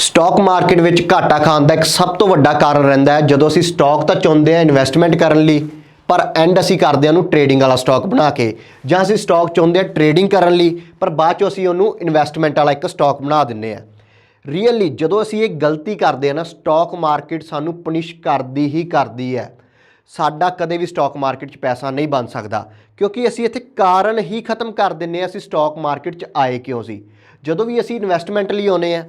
Stock market ਵਿੱਚ ਘਾਟਾ ਖਾਣ ਦਾ ਇੱਕ ਸਭ ਤੋਂ ਵੱਡਾ ਕਾਰਨ ਰਹਿੰਦਾ ਹੈ। ਜਦੋਂ ਅਸੀਂ ਸਟਾਕ ਤਾਂ ਚੁਣਦੇ ਹਾਂ ਇਨਵੈਸਟਮੈਂਟ ਕਰਨ ਲਈ, ਪਰ ਐਂਡ ਅਸੀਂ ਕਰਦੇ ਹਾਂ ਉਹਨੂੰ ਟ੍ਰੇਡਿੰਗ ਵਾਲਾ ਸਟਾਕ ਬਣਾ ਕੇ। ਜਾਂ ਅਸੀਂ ਸਟਾਕ ਚੁਣਦੇ ਹਾਂ ਟ੍ਰੇਡਿੰਗ ਕਰਨ ਲਈ, ਪਰ ਬਾਅਦ ਚੋਂ ਅਸੀਂ ਉਹਨੂੰ ਇਨਵੈਸਟਮੈਂਟ ਵਾਲਾ ਇੱਕ ਸਟਾਕ ਬਣਾ ਦਿੰਨੇ ਆ ਰੀਅਲੀ ਜਦੋਂ ਅਸੀਂ ਇਹ ਗਲਤੀ ਕਰਦੇ ਹਾਂ ਨਾ ਸਟਾਕ ਮਾਰਕੀਟ ਸਾਨੂੰ ਪਨਿਸ਼ ਕਰਦੀ ਹੀ ਕਰਦੀ ਹੈ। ਸਾਡਾ ਕਦੇ ਵੀ ਸਟਾਕ ਮਾਰਕੀਟ 'ਚ ਪੈਸਾ ਨਹੀਂ ਬਣ ਸਕਦਾ, ਕਿਉਂਕਿ ਅਸੀਂ ਇੱਥੇ ਕਾਰਨ ਹੀ ਖਤਮ ਕਰ ਦਿੰਨੇ ਆ ਅਸੀਂ ਸਟਾਕ ਮਾਰਕੀਟ 'ਚ ਆਏ ਕਿਉਂ ਸੀ। ਜਦੋਂ ਵੀ ਅਸੀਂ ਇਨਵੈਸਟਮੈਂਟ ਲਈ ਆਉਨੇ ਆ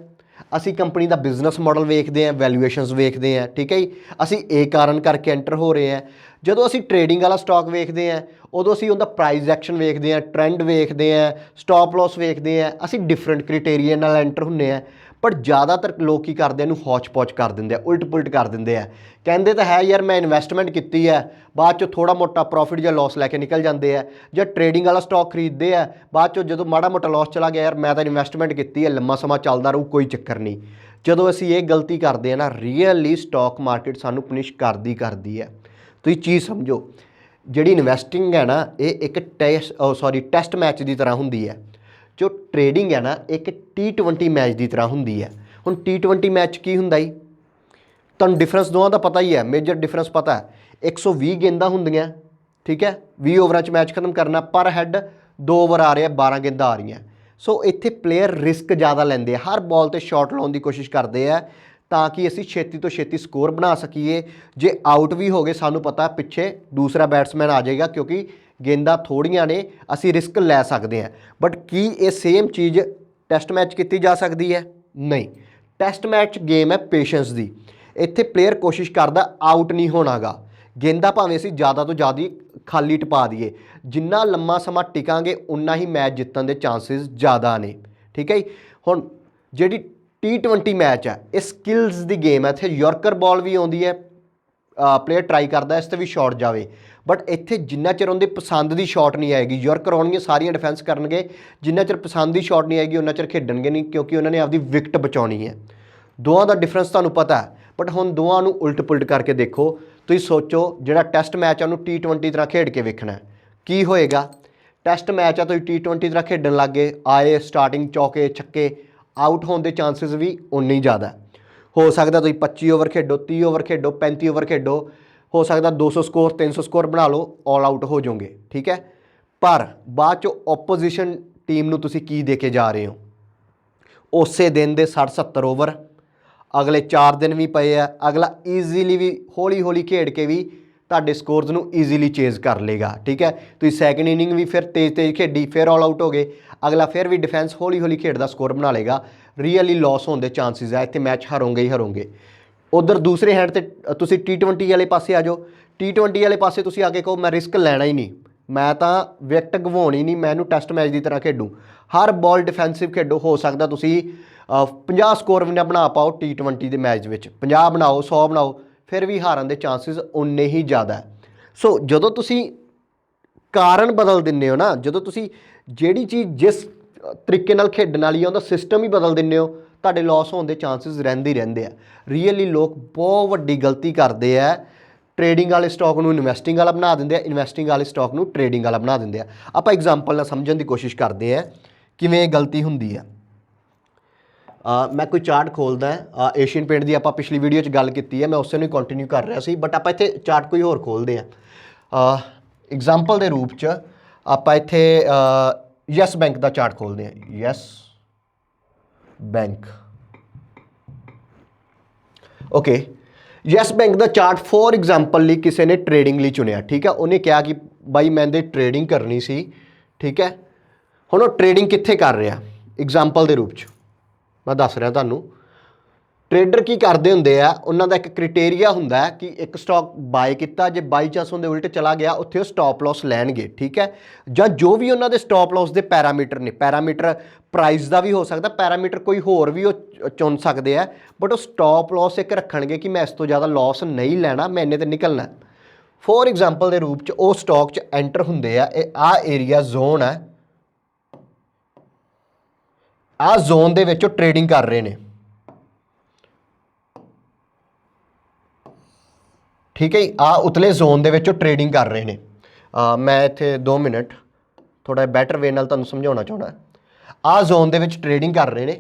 ਅਸੀਂ ਕੰਪਨੀ ਦਾ ਬਿਜ਼ਨਸ ਮਾਡਲ ਵੇਖਦੇ ਆ ਵੈਲਿਊਏਸ਼ਨਸ ਵੇਖਦੇ ਆ ਠੀਕ ਹੈ ਜੀ? ਅਸੀਂ ਇਹ ਕਾਰਨ ਕਰਕੇ ਐਂਟਰ ਹੋ ਰਹੇ ਆ ਜਦੋਂ ਅਸੀਂ ਟਰੇਡਿੰਗ ਵਾਲਾ ਸਟਾਕ ਵੇਖਦੇ ਆ ਉਦੋਂ ਅਸੀਂ ਉਹਦਾ ਪ੍ਰਾਈਸ ਐਕਸ਼ਨ ਵੇਖਦੇ ਆ ਟ੍ਰੈਂਡ ਵੇਖਦੇ ਆ ਸਟਾਪ ਲਾਸ ਵੇਖਦੇ ਆ ਅਸੀਂ ਡਿਫਰੈਂਟ ਕ੍ਰਾਈਟੇਰੀਆ ਨਾਲ ਐਂਟਰ ਹੁੰਨੇ ਆ ਪਰ ਜ਼ਿਆਦਾਤਰ ਲੋਕ ਕੀ ਕਰਦੇ ਇਹਨੂੰ ਹੌਚ-ਪੌਚ ਕਰ ਦਿੰਦੇ ਆ, ਉਲਟ-ਪੁਲਟ ਕਰ ਦਿੰਦੇ ਆ। ਕਹਿੰਦੇ ਤਾਂ ਹੈ ਯਾਰ, ਮੈਂ ਇਨਵੈਸਟਮੈਂਟ ਕੀਤੀ ਹੈ ਬਾਅਦ 'ਚੋਂ ਥੋੜਾ ਮੋਟਾ ਪ੍ਰੋਫਿਟ ਜਾਂ ਲਾਸ ਲੈ ਕੇ ਨਿਕਲ ਜਾਂਦੇ ਆ, ਜਾਂ ਟਰੇਡਿੰਗ ਵਾਲਾ ਸਟਾਕ ਖਰੀਦਦੇ ਆ, ਬਾਅਦ 'ਚੋਂ ਜਦੋਂ ਮਾੜਾ ਮੋਟਾ ਲਾਸ ਚਲਾ ਗਿਆ, ਯਾਰ ਮੈਂ ਤਾਂ ਇਨਵੈਸਟਮੈਂਟ ਕੀਤੀ ਹੈ ਲੰਮਾ ਸਮਾਂ ਚੱਲਦਾ ਰਹੂ, ਕੋਈ ਚੱਕਰ ਨਹੀਂ। ਜਦੋਂ ਅਸੀਂ ਇਹ ਗਲਤੀ ਕਰਦੇ ਆ ਨਾ ਰੀਅਲੀ ਸਟਾਕ ਮਾਰਕੀਟ ਸਾਨੂੰ ਪਨਿਸ਼ ਕਰਦੀ ਕਰਦੀ ਹੈ ਤੁਸੀਂ ਚੀਜ਼ ਸਮਝੋ, ਜਿਹੜੀ ਇਨਵੈਸਟਿੰਗ ਹੈ ਨਾ, ਇਹ ਇੱਕ ਟੈਸਟ ਸੌਰੀ ਟੈਸਟ ਮੈਚ ਦੀ ਤਰ੍ਹਾਂ ਹੁੰਦੀ ਹੈ ਜੋ ਟ੍ਰੇਡਿੰਗ ਹੈ ਨਾ, ਇੱਕ T20 ਮੈਚ ਦੀ ਤਰ੍ਹਾਂ ਹੁੰਦੀ ਹੈ। ਹੁਣ T20 ਮੈਚ ਕੀ ਹੁੰਦਾ ਜੀ? ਤੁਹਾਨੂੰ ਡਿਫਰੈਂਸ ਦੋਵਾਂ ਦਾ ਪਤਾ ਹੀ ਹੈ ਮੇਜਰ ਡਿਫਰੈਂਸ ਪਤਾ ਹੈ। 120 ਗੇਂਦਾਂ ਹੁੰਦੀਆਂ, ਠੀਕ ਹੈ? 20 ਓਵਰਾਂ 'ਚ ਮੈਚ ਖਤਮ ਕਰਨਾ ਪਰ ਹੈੱਡ 2 ਓਵਰ ਆ ਰਹੇ ਆ 12 ਗੇਂਦਾਂ ਆ ਰਹੀਆਂ। ਸੋ ਇੱਥੇ ਪਲੇਅਰ ਰਿਸਕ ਜ਼ਿਆਦਾ ਲੈਂਦੇ ਆ, ਹਰ ਬਾਲ ਤੇ ਸ਼ਾਟ ਲਾਉਣ ਦੀ ਕੋਸ਼ਿਸ਼ ਕਰਦੇ ਆ ਤਾਂ ਕਿ ਅਸੀਂ ਛੇਤੀ ਤੋਂ ਛੇਤੀ ਸਕੋਰ ਬਣਾ ਸਕੀਏ। ਜੇ ਆਊਟ ਵੀ ਹੋ ਗਏ, ਸਾਨੂੰ ਪਤਾ ਪਿੱਛੇ ਦੂਸਰਾ ਬੈਟਸਮੈਨ ਆ ਜਾਏਗਾ ਕਿਉਂਕਿ ਗੇਂਦਾਂ ਥੋੜੀਆਂ ਨੇ, ਅਸੀਂ ਰਿਸਕ ਲੈ ਸਕਦੇ ਹਾਂ। ਬਟ ਕੀ ਇਹ ਸੇਮ ਚੀਜ਼ ਟੈਸਟ ਮੈਚ ਕੀਤੀ ਜਾ ਸਕਦੀ ਹੈ? ਨਹੀਂ। ਟੈਸਟ ਮੈਚ ਗੇਮ ਹੈ ਪੇਸ਼ੈਂਸ ਦੀ। ਇੱਥੇ ਪਲੇਅਰ ਕੋਸ਼ਿਸ਼ ਕਰਦਾ ਆਊਟ ਨਹੀਂ ਹੋਣਾਗਾ। ਗੇਂਦਾ ਭਾਵੇਂ ਅਸੀਂ ਜ਼ਿਆਦਾ ਤੋਂ ਜ਼ਿਆਦਾ ਖਾਲੀ ਟਪਾ ਦਈਏ। ਜਿੰਨਾ ਲੰਮਾ ਸਮਾਂ ਟਿਕਾਂਗੇ ਉਨਾ ਹੀ ਮੈਚ ਜਿੱਤਣ ਦੇ ਚਾਂਸਸ ਜ਼ਿਆਦਾ ਨੇ। ਠੀਕ ਹੈ ਜੀ? ਹੁਣ ਜਿਹੜੀ T20 ਮੈਚ ਹੈ, ਇਹ ਸਕਿੱਲਸ ਦੀ ਗੇਮ ਹੈ। ਇੱਥੇ ਯਾਰਕਰ ਬਾਲ ਵੀ ਆਉਂਦੀ ਹੈ। ਪਲੇਅਰ ਟਰਾਈ ਕਰਦਾ, ਇਸ ਤੇ ਵੀ ਸ਼ਾਟ ਜਾਵੇ। ਬਟ ਇੱਥੇ ਜਿੰਨਾ ਚਿਰ ਉਹਦੇ ਪਸੰਦ ਦੀ ਸ਼ਾਟ ਨਹੀਂ ਆਏਗੀ ਯੂਰਕ ਆਉਣਗੇ ਸਾਰੀਆਂ ਡਿਫੈਂਸ ਕਰਨਗੇ, ਜਿੰਨਾ ਚਿਰ ਪਸੰਦ ਦੀ ਸ਼ਾਟ ਨਹੀਂ ਆਏਗੀ, ਉਹਨਾਂ ਚਿਰ ਖੇਡਣਗੇ ਨਹੀਂ, ਕਿਉਂਕਿ ਉਹਨਾਂ ਨੇ ਆਪਦੀ ਵਿਕਟ ਬਚਾਉਣੀ ਹੈ। ਦੋਵਾਂ ਦਾ ਡਿਫਰੈਂਸ ਤੁਹਾਨੂੰ ਪਤਾ ਹੈ ਬਟ ਹੁਣ ਦੋਵਾਂ ਨੂੰ ਉਲਟ ਪੁਲਟ ਕਰਕੇ ਦੇਖੋ, ਤੁਸੀਂ ਸੋਚੋ ਜਿਹੜਾ ਟੈਸਟ ਮੈਚ ਆ ਉਹਨੂੰ T20 ਤਰ੍ਹਾਂ ਖੇਡ ਕੇ ਵੇਖਣਾ ਕੀ ਹੋਏਗਾ? ਟੈਸਟ ਮੈਚ ਆ, ਤੁਸੀਂ T20 ਤਰ੍ਹਾਂ ਖੇਡਣ ਲੱਗੇ ਆਏ ਸਟਾਰਟਿੰਗ ਚੌਕੇ, ਛੱਕੇ ਆਊਟ ਹੋਣ ਦੇ ਚਾਂਸਸ ਵੀ ਉਨੇ ਹੀ ਜ਼ਿਆਦਾ ਹੋ ਸਕਦਾ ਤੁਸੀਂ 25 ਓਵਰ ਖੇਡੋ 30 ਓਵਰ ਖੇਡੋ 35 ਓਵਰ ਖੇਡੋ, ਹੋ ਸਕਦਾ 200 ਸਕੋਰ 300 ਸਕੋਰ ਬਣਾ ਲਓ ਆਲ ਆਊਟ ਹੋ ਜਾਓਗੇ, ਠੀਕ ਹੈ? ਪਰ ਬਾਅਦ ਚੋਂ ਆਪੋਜੀਸ਼ਨ ਟੀਮ ਨੂੰ ਤੁਸੀਂ ਕੀ ਦੇ ਕੇ ਜਾ ਰਹੇ ਹੋ? ਉਸੇ ਦਿਨ ਦੇ 60 70 ਓਵਰ, ਅਗਲੇ 4 ਦਿਨ ਵੀ ਪਏ ਆ, ਅਗਲਾ ਈਜ਼ੀਲੀ ਵੀ ਹੌਲੀ ਹੌਲੀ ਖੇਡ ਕੇ ਵੀ ਤੁਹਾਡੇ ਸਕੋਰਸ ਨੂੰ ਈਜ਼ੀਲੀ ਚੇਜ਼ ਕਰ ਲੇਗਾ ਠੀਕ ਹੈ? ਤੁਸੀਂ ਸੈਕੰਡ ਇਨਿੰਗ ਵੀ ਫਿਰ ਤੇਜ਼ ਤੇਜ਼ ਖੇਡੀ, ਫਿਰ ਆਲ ਆਊਟ ਹੋ ਗਏ, ਅਗਲਾ ਫਿਰ ਵੀ ਡਿਫੈਂਸ ਹੌਲੀ ਹੌਲੀ ਖੇਡਦਾ ਸਕੋਰ ਬਣਾ ਲੇਗਾ ਰੀਅਲੀ ਲਾਸ ਹੋਣ ਦੇ ਚਾਂਸਸ ਹੈ ਇੱਥੇ ਮੈਚ ਹਾਰੋਗੇ ਹੀ ਹਾਰੋਗੇ। ਉਧਰ ਦੂਸਰੇ ਹੈਂਡ ਤੇ ਅ, ਤੁਸੀਂ T20 ਵਾਲੇ ਪਾਸੇ ਆ ਜਾਓ। T20 ਵਾਲੇ ਪਾਸੇ ਤੁਸੀਂ ਆ ਕੇ ਕਹੋ ਮੈਂ ਰਿਸਕ ਲੈਣਾ ਹੀ ਨਹੀਂ। ਮੈਂ ਤਾਂ ਵਿਕਟ ਗਵਾਉਣੀ ਨਹੀਂ ਮੈਂ ਇਹਨੂੰ ਟੈਸਟ ਮੈਚ ਦੀ ਤਰ੍ਹਾਂ ਖੇਡੂ। ਹਰ ਬਾਲ ਡਿਫੈਂਸਿਵ ਖੇਡੋ ਹੋ ਸਕਦਾ ਤੁਸੀਂ ਅ, 50 ਸਕੋਰ ਵੀ ਨਾ ਬਣਾ ਪਾਓ T20 ਦੇ ਮੈਚ ਵਿੱਚ। 50 ਬਣਾਓ 100 ਬਣਾਓ ਫਿਰ ਵੀ ਹਾਰਨ ਦੇ ਚਾਂਸਸ ਉਨੇ ਹੀ ਜ਼ਿਆਦਾ ਹੈ। ਸੋ ਜਦੋਂ ਤੁਸੀਂ ਕਾਰਨ ਬਦਲ ਦਿੰਦੇ ਹੋ ਨਾ ਜਦੋਂ ਤੁਸੀਂ ਜਿਹੜੀ ਚੀਜ਼ ਜਿਸ ਤਰੀਕੇ ਨਾਲ ਖੇਡਣ ਵਾਲੀ ਆ, ਉਹਦਾ ਸਿਸਟਮ ਹੀ ਬਦਲ ਦਿੰਦੇ ਹੋ। ਤੁਹਾਡੇ ਲਾਸ ਹੋਣ ਦੇ ਚਾਂਸਸ ਰਹਿੰਦੇ ਹੀ ਰਹਿੰਦੇ ਆ। ਰੀਅਲੀ ਲੋਕ ਬਹੁਤ ਵੱਡੀ ਗਲਤੀ ਕਰਦੇ ਆ। ਟ੍ਰੇਡਿੰਗ ਵਾਲੇ ਸਟਾਕ ਨੂੰ ਇਨਵੈਸਟਿੰਗ ਵਾਲਾ ਬਣਾ ਦਿੰਦੇ ਆ ਇਨਵੈਸਟਿੰਗ ਵਾਲੇ ਸਟਾਕ ਨੂੰ ਟ੍ਰੇਡਿੰਗ ਵਾਲਾ ਬਣਾ ਦਿੰਦੇ ਆ। ਆਪਾਂ ਐਗਜ਼ਾਮਪਲ ਨਾਲ ਸਮਝਣ ਦੀ ਕੋਸ਼ਿਸ਼ ਕਰਦੇ ਆ, ਕਿਵੇਂ ਇਹ ਗਲਤੀ ਹੁੰਦੀ ਆ। ਮੈਂ ਕੋਈ ਚਾਰਟ ਖੋਲਦਾ ਏਸ਼ੀਅਨ ਪੇਂਟ ਦੀ ਆਪਾਂ ਪਿਛਲੀ ਵੀਡੀਓ 'ਚ ਗੱਲ ਕੀਤੀ ਹੈ। ਮੈਂ ਉਸੇ ਨੂੰ ਹੀ ਕੰਟੀਨਿਊ ਕਰ ਰਿਹਾ ਸੀ ਬਟ ਆਪਾਂ ਇੱਥੇ ਚਾਰਟ ਕੋਈ ਹੋਰ ਖੋਲਦੇ ਆ ਐਗਜ਼ਾਮਪਲ ਦੇ ਰੂਪ 'ਚ ਆਪਾਂ ਇੱਥੇ ਯੈਸ ਬੈਂਕ ਦਾ ਚਾਰਟ ਖੋਲਦੇ ਹਾਂ। Yes Bank. Okay Yes Bank the chart for example ਲਈ ਕਿਸੇ ਨੇ ਟ੍ਰੇਡਿੰਗ ਲਈ ਚੁਣਿਆ, ਠੀਕ ਹੈ? ਉਹਨੇ ਕਿਹਾ ਕਿ ਬਾਈ, ਮੈਂ ਦੇ ਟ੍ਰੇਡਿੰਗ ਕਰਨੀ ਸੀ, ਠੀਕ ਹੈ? ਹੁਣ ਉਹ ਟ੍ਰੇਡਿੰਗ ਕਿੱਥੇ ਕਰ ਰਿਹਾ? ਐਗਜ਼ਾਮਪਲ ਦੇ ਰੂਪ 'ਚ। ਮੈਂ ਦੱਸ ਰਿਹਾ ਤੁਹਾਨੂੰ। ਟ੍ਰੇਡਰ ਕੀ ਕਰਦੇ ਹੁੰਦੇ ਆ? ਉਹਨਾਂ ਦਾ ਇੱਕ ਕ੍ਰਾਈਟੇਰੀਆ ਹੁੰਦਾ ਕਿ ਇੱਕ ਸਟਾਕ ਬਾਈ ਕੀਤਾ, ਜੇ ਬਾਈ ਚਾਂਸ ਉਹਦੇ ਉਲਟ ਚਲਾ ਗਿਆ, ਉੱਥੇ ਉਹ ਸਟਾਪ ਲਾਸ ਲੈਣਗੇ, ਠੀਕ ਹੈ? ਜਾਂ ਜੋ ਵੀ ਉਹਨਾਂ ਦੇ ਸਟਾਪ ਲਾਸ ਦੇ ਪੈਰਾਮੀਟਰ ਨੇ, ਪੈਰਾਮੀਟਰ ਪ੍ਰਾਈਸ ਦਾ ਵੀ ਹੋ ਸਕਦਾ, ਪੈਰਾਮੀਟਰ ਕੋਈ ਹੋਰ ਵੀ ਉਹ ਚੁਣ ਸਕਦੇ ਆ ਬਟ ਉਹ ਸਟਾਪ ਲਾਸ ਇੱਕ ਰੱਖਣਗੇ ਕਿ ਮੈਂ ਇਸ ਤੋਂ ਜ਼ਿਆਦਾ ਲਾਸ ਨਹੀਂ ਲੈਣਾ, ਮੈਂ ਇੰਨੇ ਤੇ ਨਿਕਲਣਾ। ਫੋਰ ਐਗਜ਼ਾਮਪਲ ਦੇ ਰੂਪ ਚ ਉਹ ਸਟਾਕ ਚ ਐਂਟਰ ਹੁੰਦੇ ਆ, ਇਹ ਆ ਏਰੀਆ ਜ਼ੋਨ ਹੈ ਆ ਜ਼ੋਨ ਦੇ ਵਿੱਚ ਉਹ ਟ੍ਰੇਡਿੰਗ ਕਰ ਰਹੇ ਨੇ। ਠੀਕ ਹੈ ਆ ਉਤਲੇ ਜ਼ੋਨ ਦੇ ਵਿੱਚ ਉਹ ਟਰੇਡਿੰਗ ਕਰ ਰਹੇ ਨੇ। ਮੈਂ ਇੱਥੇ 2 ਮਿੰਟ ਥੋੜਾ ਬੈਟਰ ਵੇ ਨਾਲ ਤੁਹਾਨੂੰ ਸਮਝਾਉਣਾ ਚਾਹੁੰਦਾ। ਆ ਜ਼ੋਨ ਦੇ ਵਿੱਚ ਟਰੇਡਿੰਗ ਕਰ ਰਹੇ ਨੇ,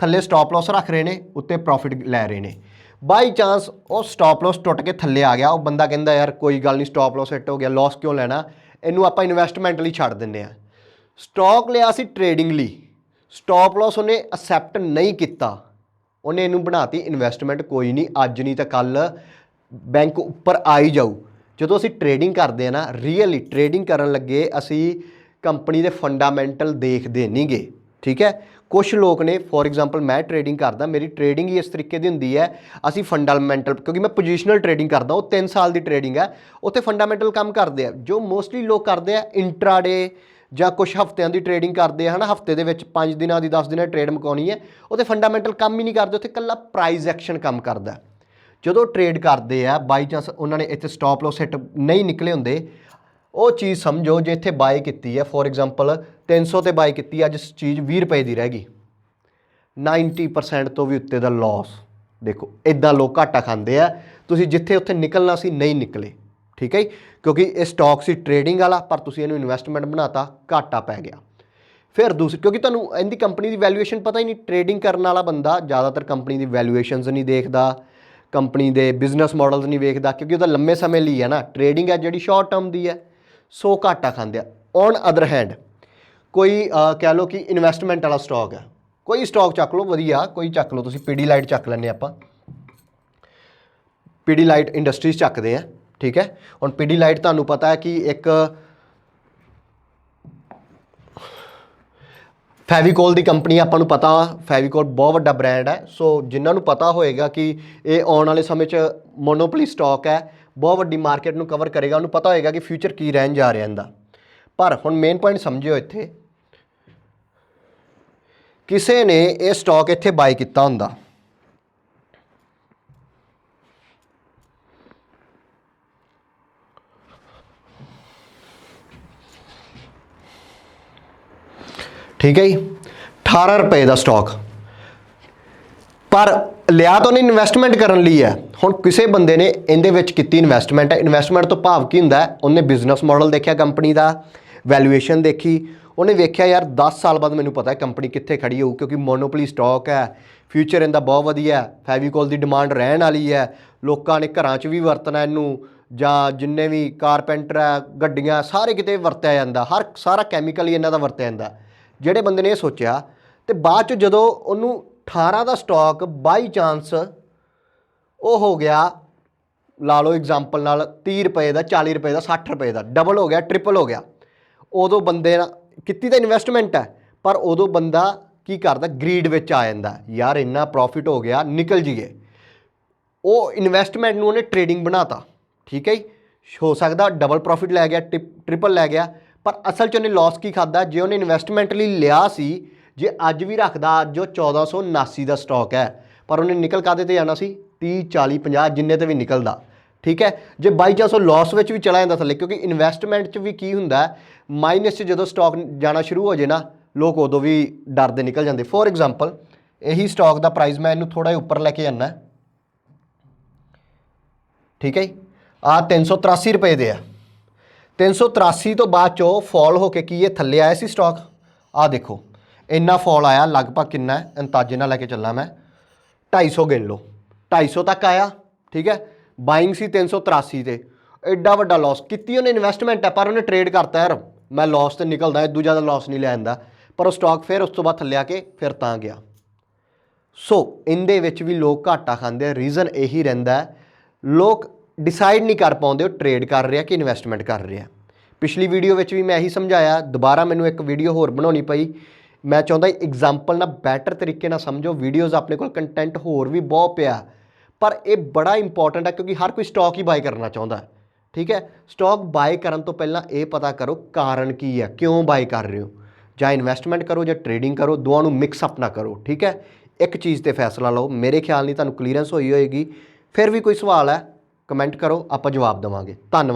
ਥੱਲੇ ਸਟਾਪ ਲਾਸ ਰੱਖ ਰਹੇ ਨੇ, ਉੱਤੇ ਪ੍ਰੋਫਿਟ ਲੈ ਰਹੇ ਨੇ। ਬਾਈ ਚਾਂਸ ਉਹ ਸਟਾਪ ਲਾਸ ਟੁੱਟ ਕੇ ਥੱਲੇ ਆ ਗਿਆ। ਉਹ ਬੰਦਾ ਕਹਿੰਦਾ, ਯਾਰ ਕੋਈ ਗੱਲ ਨਹੀਂ ਸਟਾਪ ਲਾਸ ਹਿੱਟ ਹੋ ਗਿਆ ਲਾਸ ਕਿਉਂ ਲੈਣਾ? ਇਹਨੂੰ ਆਪਾਂ ਇਨਵੈਸਟਮੈਂਟ ਲਈ ਛੱਡ ਦਿੰਦੇ ਆ ਸਟਾਕ ਲਿਆ ਸੀ ਟਰੇਡਿੰਗ ਲਈ। ਸਟਾਪ ਲਾਸ ਉਹਨੇ ਅਸੈਪਟ ਨਹੀਂ ਕੀਤਾ। ਉਹਨੇ ਇਹਨੂੰ ਬਣਾਤੀ ਇਨਵੈਸਟਮੈਂਟ ਕੋਈ ਨਹੀਂ, ਅੱਜ ਨਹੀਂ ਤਾਂ ਕੱਲ ਬੈਂਕ ਉੱਪਰ ਆ ਹੀ ਜਾਊ। ਜਦੋਂ ਅਸੀਂ ਟਰੇਡਿੰਗ ਕਰਦੇ ਆ ਨਾ ਰੀਅਲੀ ਟਰੇਡਿੰਗ ਕਰਨ ਲੱਗੇ ਅਸੀਂ ਕੰਪਨੀ ਦੇ ਫੰਡਾਮੈਂਟਲ ਦੇਖਦੇ ਨਹੀਂਗੇ, ਠੀਕ ਹੈ? ਕੁਝ ਲੋਕ ਨੇ ਫੋਰ ਐਗਜ਼ਾਮਪਲ ਮੈਂ ਟਰੇਡਿੰਗ ਕਰਦਾ, ਮੇਰੀ ਟਰੇਡਿੰਗ ਹੀ ਇਸ ਤਰੀਕੇ ਦੀ ਹੁੰਦੀ ਹੈ, ਅਸੀਂ ਫੰਡਾਮੈਂਟਲ ਕਿਉਂਕਿ ਮੈਂ ਪੋਜੀਸ਼ਨਲ ਟਰੇਡਿੰਗ ਕਰਦਾ, ਉਹ 3 ਸਾਲ ਦੀ ਟਰੇਡਿੰਗ ਹੈ, ਉੱਥੇ ਫੰਡਾਮੈਂਟਲ ਕੰਮ ਕਰਦੇ ਆ। ਜੋ ਮੋਸਟਲੀ ਲੋਕ ਕਰਦੇ ਆ ਇੰਟਰਾਡੇ ਜਾਂ ਕੁਝ ਹਫ਼ਤਿਆਂ ਦੀ ਟਰੇਡਿੰਗ ਕਰਦੇ ਆ, ਹਨਾ? ਹਫ਼ਤੇ ਦੇ ਵਿੱਚ 5 ਦਿਨਾਂ ਦੀ 10 ਦਿਨਾਂ ਦੀ ਟ੍ਰੇਡ ਮੁਕਾਉਣੀ ਹੈ ਉਹਦੇ ਫੰਡਾਮੈਂਟਲ ਕੰਮ ਹੀ ਨਹੀਂ ਕਰਦੇ, ਉੱਥੇ ਕੱਲਾ ਪ੍ਰਾਈਸ ਐਕਸ਼ਨ ਕੰਮ ਕਰਦਾ। ਜਦੋਂ ਟ੍ਰੇਡ ਕਰਦੇ ਆ ਬਾਈ ਚਾਂਸ ਉਹਨਾਂ ਨੇ ਇੱਥੇ ਸਟਾਪ ਲਾਸ ਹਿੱਟ ਨਹੀਂ ਨਿਕਲੇ ਹੁੰਦੇ, ਉਹ ਚੀਜ਼ ਸਮਝੋ ਜੇ ਇੱਥੇ ਬਾਈ ਕੀਤੀ ਹੈ ਫੋਰ ਐਗਜ਼ਾਮਪਲ 300 ਤੇ ਬਾਈ ਕੀਤੀ, ਅੱਜ ਚੀਜ਼ 20 ਰੁਪਏ ਦੀ ਰਹਿ ਗਈ 90% ਤੋਂ ਵੀ ਉੱਤੇ ਦਾ ਲਾਸ ਦੇਖੋ ਇਦਾਂ ਲੋਕ ਘਾਟਾ ਖਾਂਦੇ ਆ, ਤੁਸੀਂ ਜਿੱਥੇ ਉੱਥੇ ਨਿਕਲਣਾ ਸੀ ਨਹੀਂ ਨਿਕਲੇ, ਠੀਕ ਹੈ ਜੀ? ਕਿਉਂਕਿ ਇਹ ਸਟਾਕ ਸੀ ਟ੍ਰੇਡਿੰਗ ਵਾਲਾ, ਪਰ ਤੁਸੀਂ ਇਹਨੂੰ ਇਨਵੈਸਟਮੈਂਟ ਬਣਾਤਾ, ਘਾਟਾ ਪੈ ਗਿਆ ਫਿਰ ਦੂਸਰੀ ਕਿਉਂਕਿ ਤੁਹਾਨੂੰ ਇਹਦੀ ਕੰਪਨੀ ਦੀ ਵੈਲਿਊਏਸ਼ਨ ਪਤਾ ਹੀ ਨਹੀਂ ਟ੍ਰੇਡਿੰਗ ਕਰਨ ਵਾਲਾ ਬੰਦਾ ਜ਼ਿਆਦਾਤਰ ਕੰਪਨੀ ਦੀ ਵੈਲਿਊਏਸ਼ਨਸ ਨਹੀਂ ਦੇਖਦਾ ਕੰਪਨੀ ਦੇ ਬਿਜ਼ਨਸ ਮਾਡਲਸ ਨਹੀਂ ਵੇਖਦਾ ਕਿਉਂਕਿ ਉਹਦਾ ਲੰਮੇ ਸਮੇਂ ਲਈ ਹੈ ਨਾ। ਟਰੇਡਿੰਗ ਹੈ ਜਿਹੜੀ ਸ਼ਾਰਟ ਟਰਮ ਦੀ ਹੈ, ਸੋ ਘਾਟਾ ਖਾਂਦੇ ਆ। ਔਨ ਅਦਰ ਹੈਂਡ ਕੋਈ ਕਹਿ ਲਓ ਕਿ ਇਨਵੈਸਟਮੈਂਟ ਵਾਲਾ ਸਟਾਕ ਹੈ। ਕੋਈ ਸਟਾਕ ਚੱਕ ਲਓ, ਵਧੀਆ, ਕੋਈ ਚੱਕ ਲਓ, ਤੁਸੀਂ ਪੀਡੀ ਲਾਈਟ ਚੱਕ ਲੈਂਦੇ ਆਪਾਂ। ਪੀਡੀ ਲਾਈਟ ਇੰਡਸਟਰੀਜ਼ ਚੱਕਦੇ ਆ, ਠੀਕ ਹੈ। ਹੁਣ ਪੀਡੀ ਲਾਈਟ ਤੁਹਾਨੂੰ ਪਤਾ ਹੈ ਕਿ ਇੱਕ ਫੈਵੀਕੋਲ ਦੀ ਕੰਪਨੀ ਆਪਾਂ ਨੂੰ ਪਤਾ ਫੈਵੀਕੋਲ ਬਹੁਤ ਵੱਡਾ ਬ੍ਰਾਂਡ ਹੈ ਸੋ ਜਿਨ੍ਹਾਂ ਨੂੰ ਪਤਾ ਹੋਏਗਾ ਕਿ ਇਹ ਆਉਣ ਵਾਲੇ ਸਮੇਂ 'ਚ ਮੋਨੋਪੋਲੀ ਸਟਾਕ ਹੈ, ਬਹੁਤ ਵੱਡੀ ਮਾਰਕੀਟ ਨੂੰ ਕਵਰ ਕਰੇਗਾ, ਉਹਨੂੰ ਪਤਾ ਹੋਏਗਾ ਕਿ ਫਿਊਚਰ ਕੀ ਰਹਿਣ ਜਾ ਰਿਹਾ ਇਹਦਾ। ਪਰ ਹੁਣ ਮੇਨ ਪੁਆਇੰਟ ਸਮਝਿਓ ਇੱਥੇ, ਕਿਸੇ ਨੇ ਇਹ ਸਟਾਕ ਇੱਥੇ ਬਾਈ ਕੀਤਾ ਹੁੰਦਾ। ਠੀਕ ਹੈ ਜੀ? 18 ਰੁਪਏ ਦਾ ਸਟਾਕ ਪਰ ਲਿਆ ਤਾਂ ਉਹਨੇ ਇਨਵੈਸਟਮੈਂਟ ਕਰਨ ਲਈ ਹੈ। ਹੁਣ ਕਿਸੇ ਬੰਦੇ ਨੇ ਇਹਦੇ ਵਿੱਚ ਕੀਤੀ ਇਨਵੈਸਟਮੈਂਟ ਹੈ ਇਨਵੈਸਟਮੈਂਟ ਤੋਂ ਭਾਵ ਕੀ ਹੁੰਦਾ ਹੈ? ਉਹਨੇ ਬਿਜ਼ਨਸ ਮਾਡਲ ਦੇਖਿਆ ਕੰਪਨੀ ਦਾ ਵੈਲਿਊਏਸ਼ਨ ਦੇਖੀ। ਉਹਨੇ ਵੇਖਿਆ, ਯਾਰ 10 ਸਾਲ ਬਾਅਦ ਮੈਨੂੰ ਪਤਾ ਹੈ ਕੰਪਨੀ ਕਿੱਥੇ ਖੜੀ ਹੋਊ, ਕਿਉਂਕਿ ਮੋਨੋਪੋਲੀ ਸਟਾਕ ਹੈ। ਫਿਊਚਰ ਇਹਦਾ ਬਹੁਤ ਵਧੀਆ ਹੈ। ਫੈਵੀਕੋਲ ਦੀ ਡਿਮਾਂਡ ਰਹਿਣ ਵਾਲੀ ਹੈ। ਲੋਕਾਂ ਨੇ ਘਰਾਂ 'ਚ ਵੀ ਵਰਤਣਾ ਇਹਨੂੰ, ਜਾਂ ਜਿੰਨੇ ਵੀ ਕਾਰਪੈਂਟਰ ਹੈ, ਗੱਡੀਆਂ, ਸਾਰੇ ਕਿਤੇ ਵਰਤਿਆ ਜਾਂਦਾ। ਹਰ, ਸਾਰਾ ਕੈਮੀਕਲ ਹੀ ਇਹਨਾਂ ਦਾ ਵਰਤਿਆ ਜਾਂਦਾ। ਜਿਹੜੇ ਬੰਦੇ ਨੇ ਇਹ ਸੋਚਿਆ, ਤੇ ਬਾਅਦ ਚ ਜਦੋਂ ਉਹਨੂੰ 18 ਦਾ ਸਟਾਕ ਬਾਈ ਚਾਂਸ ਉਹ ਹੋ ਗਿਆ, ਲਾ ਲਓ ਐਗਜ਼ਾਮਪਲ ਨਾਲ 30 ਰੁਪਏ ਦਾ 40 ਰੁਪਏ ਦਾ 60 ਰੁਪਏ ਦਾ ਡਬਲ ਹੋ ਗਿਆ ਟ੍ਰਿਪਲ ਹੋ ਗਿਆ। ਉਦੋਂ ਬੰਦੇ ਨਾਲ ਕੀਤੀ ਤਾਂ ਇਨਵੈਸਟਮੈਂਟ ਹੈ, ਪਰ ਉਦੋਂ ਬੰਦਾ ਕੀ ਕਰਦਾ ਗਰੀਡ ਵਿੱਚ ਆ ਜਾਂਦਾ, ਯਾਰ ਇੰਨਾ ਪ੍ਰੋਫਿਟ ਹੋ ਗਿਆ, ਨਿਕਲ ਜੀਏ ਉਹ ਇਨਵੈਸਟਮੈਂਟ ਨੂੰ ਉਹਨੇ ਟ੍ਰੇਡਿੰਗ ਬਣਾਤਾ, ਠੀਕ ਹੈ ਜੀ? ਹੋ ਸਕਦਾ ਡਬਲ ਪ੍ਰੋਫਿਟ ਲੈ ਗਿਆ ਟ੍ਰਿਪਲ ਲੈ ਗਿਆ ਪਰ ਅਸਲ 'ਚ ਉਹਨੇ ਲਾਸ ਕੀ ਖਾਦਾ ਜੇ ਉਹਨੇ ਇਨਵੈਸਟਮੈਂਟ ਲਈ ਲਿਆ ਸੀ, ਜੇ ਅੱਜ ਵੀ ਰੱਖਦਾ, ਅੱਜ ਉਹ 1479 ਦਾ ਸਟਾਕ ਹੈ। ਪਰ ਉਹਨੇ ਨਿਕਲ ਕਾਦੇ ਤੇ ਜਾਣਾ ਸੀ? 30 40 50 ਜਿੰਨੇ ਤੇ ਵੀ ਨਿਕਲਦਾ। ਠੀਕ ਹੈ? ਜੇ ਬਾਈ ਚਾਂਸ ਉਹ ਲਾਸ ਵਿੱਚ ਵੀ ਚਲਾ ਜਾਂਦਾ ਥੱਲੇ, ਕਿਉਂਕਿ ਇਨਵੈਸਟਮੈਂਟ 'ਚ ਵੀ ਕੀ ਹੁੰਦਾ ਮਾਈਨਸ 'ਚ ਜਦੋਂ ਸਟਾਕ ਜਾਣਾ ਸ਼ੁਰੂ ਹੋ ਜੇ ਨਾ, ਲੋਕ ਉਦੋਂ ਵੀ ਡਰਦੇ ਨਿਕਲ ਜਾਂਦੇ। ਫੋਰ ਐਗਜ਼ਾਮਪਲ ਇਹੀ ਸਟਾਕ ਦਾ ਪ੍ਰਾਈਸ ਮੈਂ ਇਹਨੂੰ ਥੋੜਾ ਜਿਹਾ ਉੱਪਰ ਲੈ ਕੇ ਜਾਣਾ ਠੀਕ ਹੈ ਆ 383 ਰੁਪਏ ਦੇ ਆ। 383 ਤੋਂ ਬਾਅਦ ਚੋਂ ਫਾਲ ਹੋ ਕੇ ਕੀ ਇਹ ਥੱਲੇ ਆਇਆ ਸੀ ਸਟਾਕ ਆ ਦੇਖੋ, ਇੰਨਾ ਫਾਲ ਆਇਆ, ਲਗਭਗ ਕਿੰਨਾ ਹੈ? ਅੰਦਾਜ਼ੇ ਨਾਲ ਲੈ ਕੇ ਚੱਲਾਂ ਮੈਂ। 250 ਗਿਣ ਲਓ। 250 ਤੱਕ ਆਇਆ, ਠੀਕ ਹੈ? ਬਾਇੰਗ ਸੀ 383 ਤੇ। ਐਡਾ ਵੱਡਾ ਲਾਸ ਕੀਤੀ ਉਹਨੇ ਇਨਵੈਸਟਮੈਂਟ ਹੈ, ਪਰ ਉਹਨੇ ਟ੍ਰੇਡ ਕਰਤਾ ਯਾਰ। ਮੈਂ ਲਾਸ ਤੇ ਨਿਕਲਦਾ ਇਦੋਂ ਜ਼ਿਆਦਾ ਲਾਸ ਨਹੀਂ ਲੈ ਆਂਦਾ। ਪਰ ਉਹ ਸਟਾਕ ਫਿਰ ਉਸ ਤੋਂ ਬਾਅਦ ਥੱਲੇ ਆ ਕੇ ਫਿਰ ਤਾਂ ਗਿਆ। ਸੋ ਇਹਦੇ ਵਿੱਚ ਵੀ ਲੋਕ ਘਾਟਾ ਖਾਂਦੇ ਆ। ਰੀਜ਼ਨ ਇਹੀ ਰਹਿੰਦਾ ਲੋਕ ਡਿਸਾਈਡ ਨਹੀਂ ਕਰ ਪਾਉਂਦੇ, ਉਹ ਟ੍ਰੇਡ ਕਰ ਰਿਹਾ ਕਿ ਇਨਵੈਸਟਮੈਂਟ ਕਰ ਰਿਹਾ। ਪਿਛਲੀ ਵੀਡੀਓ ਵਿੱਚ ਵੀ ਮੈਂ ਇਹੀ ਸਮਝਾਇਆ, ਦੁਬਾਰਾ ਮੈਨੂੰ ਇੱਕ ਵੀਡੀਓ ਹੋਰ ਬਣਾਉਣੀ ਪਈ। ਮੈਂ ਚਾਹੁੰਦਾ ਐਗਜ਼ਾਮਪਲ ਨਾਲ ਬੈਟਰ ਤਰੀਕੇ ਨਾਲ ਸਮਝੋ ਵੀਡੀਓਜ਼ ਆਪਣੇ ਕੋਲ ਕੰਟੈਂਟ ਹੋਰ ਵੀ ਬਹੁਤ ਪਿਆ। ਪਰ ਇਹ ਬੜਾ ਇੰਪੋਰਟੈਂਟ ਹੈ ਕਿਉਂਕਿ ਹਰ ਕੋਈ ਸਟਾਕ ਹੀ ਬਾਈ ਕਰਨਾ ਚਾਹੁੰਦਾ। ਠੀਕ ਹੈ? ਸਟਾਕ ਬਾਈ ਕਰਨ ਤੋਂ ਪਹਿਲਾਂ ਇਹ ਪਤਾ ਕਰੋ ਕਾਰਨ ਕੀ ਹੈ, ਕਿਉਂ ਬਾਈ ਕਰ ਰਹੇ ਹੋ? ਜਾਂ ਇਨਵੈਸਟਮੈਂਟ ਕਰੋ ਜਾਂ ਟ੍ਰੇਡਿੰਗ ਕਰੋ, ਦੋਵਾਂ ਨੂੰ ਮਿਕਸ ਅਪ ਨਾ ਕਰੋ, ਠੀਕ ਹੈ? ਇੱਕ ਚੀਜ਼ ਤੇ ਫੈਸਲਾ ਲਓ। ਮੇਰੇ ਖਿਆਲ ਨਹੀਂ ਤੁਹਾਨੂੰ ਕਲੀਅਰੈਂਸ ਹੋਈ ਹੋਏਗੀ। ਫਿਰ ਵੀ ਕੋਈ ਸਵਾਲ ਹੈ? ਕਮੈਂਟ ਕਰੋ ਆਪਾਂ ਜਵਾਬ ਦੇਵਾਂਗੇ। ਧੰਨਵਾਦ।